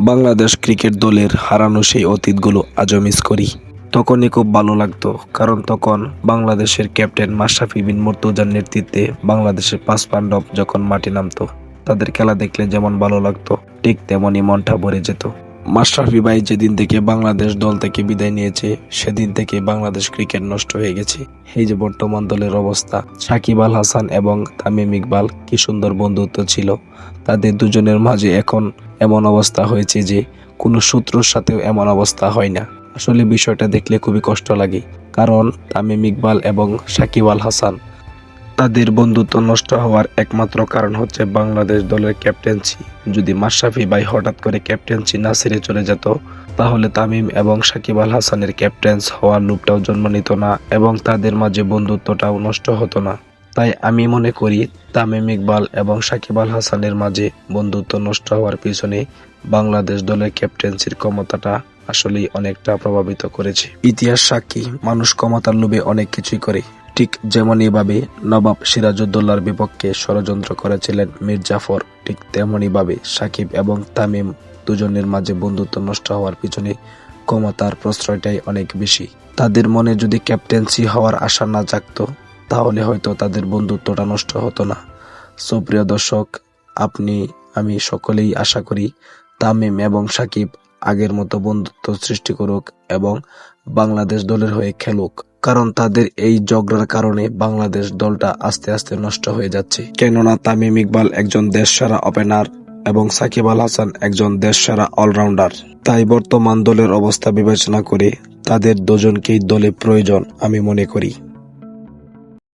Bangladesh cricket দলের হারানো সেই অতীতগুলো আজও মিস করি। তখনই খুব ভালো লাগতো, কারণ তখন বাংলাদেশের ক্যাপ্টেন মাশরাফি বিন মুর্তজার নেতৃত্বে বাংলাদেশের পাঁচ পাণ্ডব যখন মাটি নামতো, তাদের খেলা দেখলে যেমন ভালো লাগতো, ঠিক তেমনই মনটা ভরে যেত। মাশরাফি ভাই যেদিন থেকে বাংলাদেশ দল থেকে বিদায় নিয়েছে, সেদিন থেকে বাংলাদেশ ক্রিকেট নষ্ট হয়ে গেছে। এই যে বর্তমান দলের অবস্থা, সাকিব আল হাসান এবং তামিম ইকবাল কি সুন্দর বন্ধুত্ব ছিল। তাদের দুজনের মাঝে এখন এমন অবস্থা হয়েছে যে, কোনো সূত্রর সাথেও এমন অবস্থা হয় না। আসলে বিষয়টা দেখলে খুবই কষ্ট লাগে। কারণ তামিম ইকবাল এবং সাকিব আল হাসান তাদের বন্ধুত্ব নষ্ট হওয়ার একমাত্র কারণ হচ্ছে বাংলাদেশ দলের ক্যাপ্টেন্সি। যদি মাশরাফি ভাই হঠাৎ করে ক্যাপ্টেন্সি না ছেড়ে চলে যেত, তাহলে তামিম এবং সাকিব আল হাসানের ক্যাপ্টেন্স হওয়ার লুপটাও জন্ম নিত না এবং তাদের মাঝে বন্ধুত্বটাও নষ্ট হতো না। তাই আমি মনে করি, তামিম ইকবাল এবং সাকিব আল হাসানের মাঝে বন্ধুত্ব নষ্ট হওয়ার পিছনে বাংলাদেশ দলের ক্যাপ্টেন্সির ক্ষমতাটা আসলেই অনেকটা প্রভাবিত করেছে। ইতিহাস সাক্ষী, মানুষ ক্ষমতার লোভে অনেক কিছুই করে। ঠিক যেমনই ভাবে নবাব সিরাজউদ্দৌলার বিপক্ষে ষড়যন্ত্র করেছিলেন মীর জাফর, ঠিক তেমনই ভাবে সাকিব এবং তামিম দুজনের মাঝে বন্ধুত্ব নষ্ট হওয়ার পিছনে ক্ষমতার প্রশ্রয়টাই অনেক বেশি। তাদের মনে যদি ক্যাপ্টেন্সি হওয়ার আশা না জাগতো, তাহলে হয়তো তাদের বন্ধুত্বটা নষ্ট হতো না। সুপ্রিয় দর্শক, আপনি, আমি সকলেই আশা করি তামিম এবং সাকিব আগের মতো বন্ধুত্ব সৃষ্টি করুক এবং বাংলাদেশ দলের হয়ে খেলুক। কারণ তাদের এই ঝগড়ার কারণে বাংলাদেশ দলটা আস্তে আস্তে নষ্ট হয়ে যাচ্ছে। কেননা তামিম ইকবাল একজন দেশসেরা ওপেনার এবং সাকিব আল হাসান একজন দেশসেরা অলরাউন্ডার। তাই বর্তমান দলের অবস্থা বিবেচনা করে তাদের দুজনকেই দলে প্রয়োজন, আমি মনে করি।